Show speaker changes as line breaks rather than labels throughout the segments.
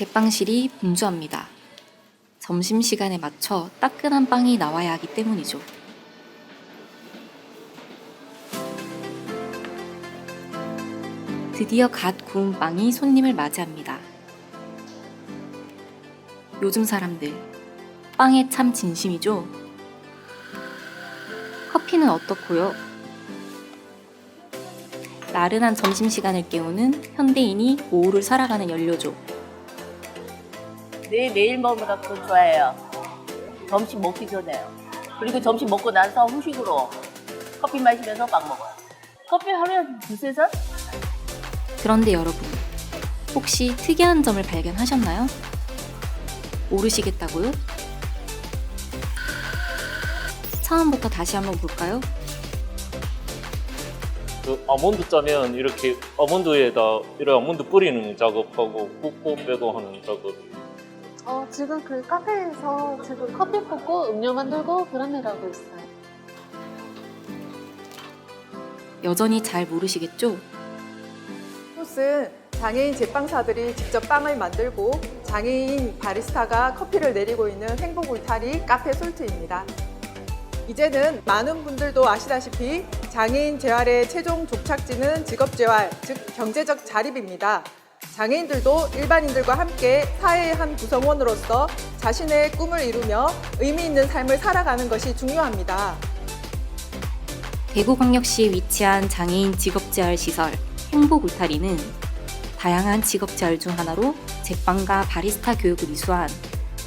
제빵실이 분주합니다. 점심시간에 맞춰 따끈한 빵이 나와야 하기 때문이죠. 드디어 갓 구운 빵이 손님을 맞이합니다. 요즘 사람들, 빵에 참 진심이죠? 커피는 어떻고요? 나른한 점심시간을 깨우는 현대인이 오후를 살아가는 연료죠.
네, 매일 먹으면 더 좋아해요. 점심 먹기 전에요. 그리고 점심 먹고 나서 후식으로 커피 마시면서 빵 먹어요. 커피 하루에 한 두세 잔?
그런데 여러분, 혹시 특이한 점을 발견하셨나요? 모르시겠다고요? 처음부터 다시 한번 볼까요?
그 아몬드 짜면 이렇게 아몬드에다 이런 아몬드 뿌리는 작업하고 굽고 빼고 하는 작업.
어, 지금 그 카페에서 지금 커피 붓고 음료 만들고 그런 일 하고 있어요.
여전히 잘 모르시겠죠?
이곳은 장애인 제빵사들이 직접 빵을 만들고 장애인 바리스타가 커피를 내리고 있는 행복 울타리 카페 솔트입니다. 이제는 많은 분들도 아시다시피 장애인 재활의 최종 종착지는 직업 재활, 즉 경제적 자립입니다. 장애인들도 일반인들과 함께 사회의 한 구성원으로서 자신의 꿈을 이루며 의미 있는 삶을 살아가는 것이 중요합니다.
대구광역시에 위치한 장애인 직업재활 시설 행복 울타리는 다양한 직업재활 중 하나로 제빵과 바리스타 교육을 이수한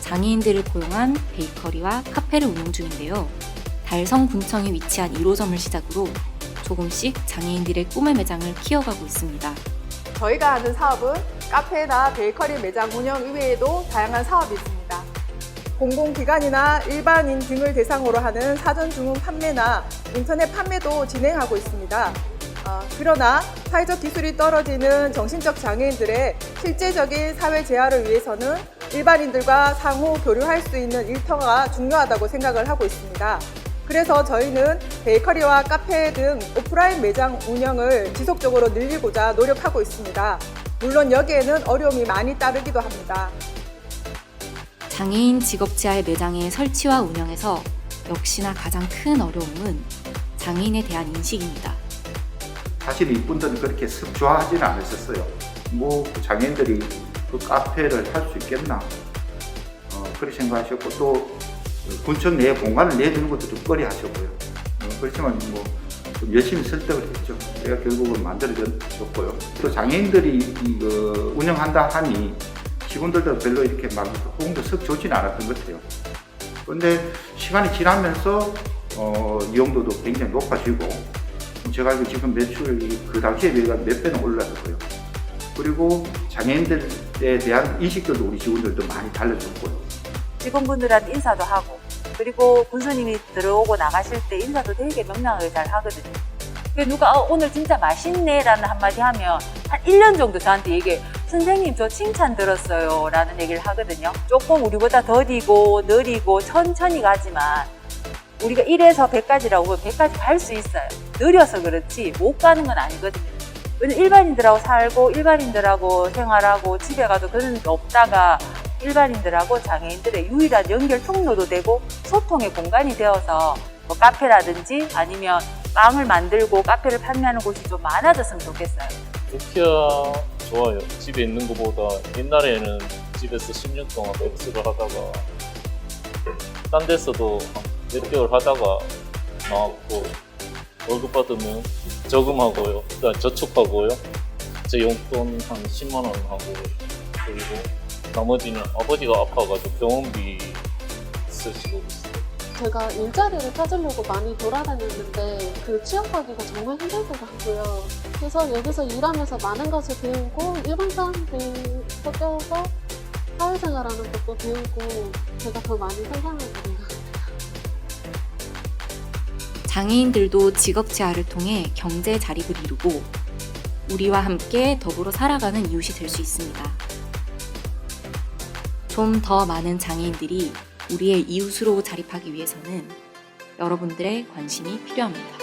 장애인들을 고용한 베이커리와 카페를 운영 중인데요. 달성 군청에 위치한 1호점을 시작으로 조금씩 장애인들의 꿈의 매장을 키워가고 있습니다.
저희가 하는 사업은 카페나 베이커리 매장 운영 이외에도 다양한 사업이 있습니다. 공공기관이나 일반인 등을 대상으로 하는 사전 주문 판매나 인터넷 판매도 진행하고 있습니다. 어, 그러나 사회적 기술이 떨어지는 정신적 장애인들의 실제적인 사회 재활을 위해서는 일반인들과 상호 교류할 수 있는 일터가 중요하다고 생각을 하고 있습니다. 그래서 저희는 베이커리와 카페 등 오프라인 매장 운영을 지속적으로 늘리고자 노력하고 있습니다. 물론 여기에는 어려움이 많이 따르기도 합니다.
장애인 직업재활 매장의 설치와 운영에서 역시나 가장 큰 어려움은 장애인에 대한 인식입니다.
사실 이분들은 그렇게 습 좋아하지는 않으셨어요. 뭐 장애인들이 그 카페를 할 수 있겠나 어, 그렇게 생각하셨고 또 군청 내에 공간을 내주는 것도 좀 꺼려 하셨고요. 어, 그렇지만 뭐좀 열심히 설득을 했죠. 제가 결국은 만들어졌고요. 또 장애인들이 이거 운영한다 하니 직원들도 별로 이렇게 막 호응도 썩 좋지는 않았던 것 같아요. 그런데 시간이 지나면서 어, 이용도도 굉장히 높아지고 제가 알기로 지금 매출이 그 당시에 비해서 몇 배는 올랐고요. 그리고 장애인들에 대한 인식들도 우리 직원들도 많이 달라졌고요.
직원분들한테 인사도 하고 그리고 군수님이 들어오고 나가실 때 인사도 되게 명랑하게 잘 하거든요. 그 누가 어, 오늘 진짜 맛있네 라는 한마디 하면 한 1년 정도 저한테 얘기해 선생님 저 칭찬 들었어요 라는 얘기를 하거든요. 조금 우리보다 더디고 느리고 천천히 가지만 우리가 1에서 100까지라고 보면 100까지 갈 수 있어요. 느려서 그렇지 못 가는 건 아니거든요. 왜냐면 일반인들하고 살고 일반인들하고 생활하고 집에 가도 그런 게 없다가 일반인들하고 장애인들의 유일한 연결 통로도 되고 소통의 공간이 되어서 뭐 카페라든지 아니면 빵을 만들고 카페를 판매하는 곳이 좀 많아졌으면 좋겠어요.
루피아 좋아요. 집에 있는 것보다 옛날에는 집에서 10년 동안 엑스를 하다가 딴 데서도 한몇 개월 하다가 나왔고 월급 받으면 저금하고요. 그다음 저축하고요. 제 용돈 한 10만 원 하고 그리고 나머지는 아버지가 아파가지고 병원비 쓰시고 있어요.
제가 일자리를 찾으려고 많이 돌아다녔는데 그 취업하기가 정말 힘들더라고요. 그래서 여기서 일하면서 많은 것을 배우고 일반 사람들이 섞여서 사회생활하는 것도 배우고 제가 더 많이 같아요.
장애인들도 직업재활을 통해 경제 자립을 이루고 우리와 함께 더불어 살아가는 이웃이 될 수 있습니다. 좀 더 많은 장애인들이 우리의 이웃으로 자립하기 위해서는 여러분들의 관심이 필요합니다.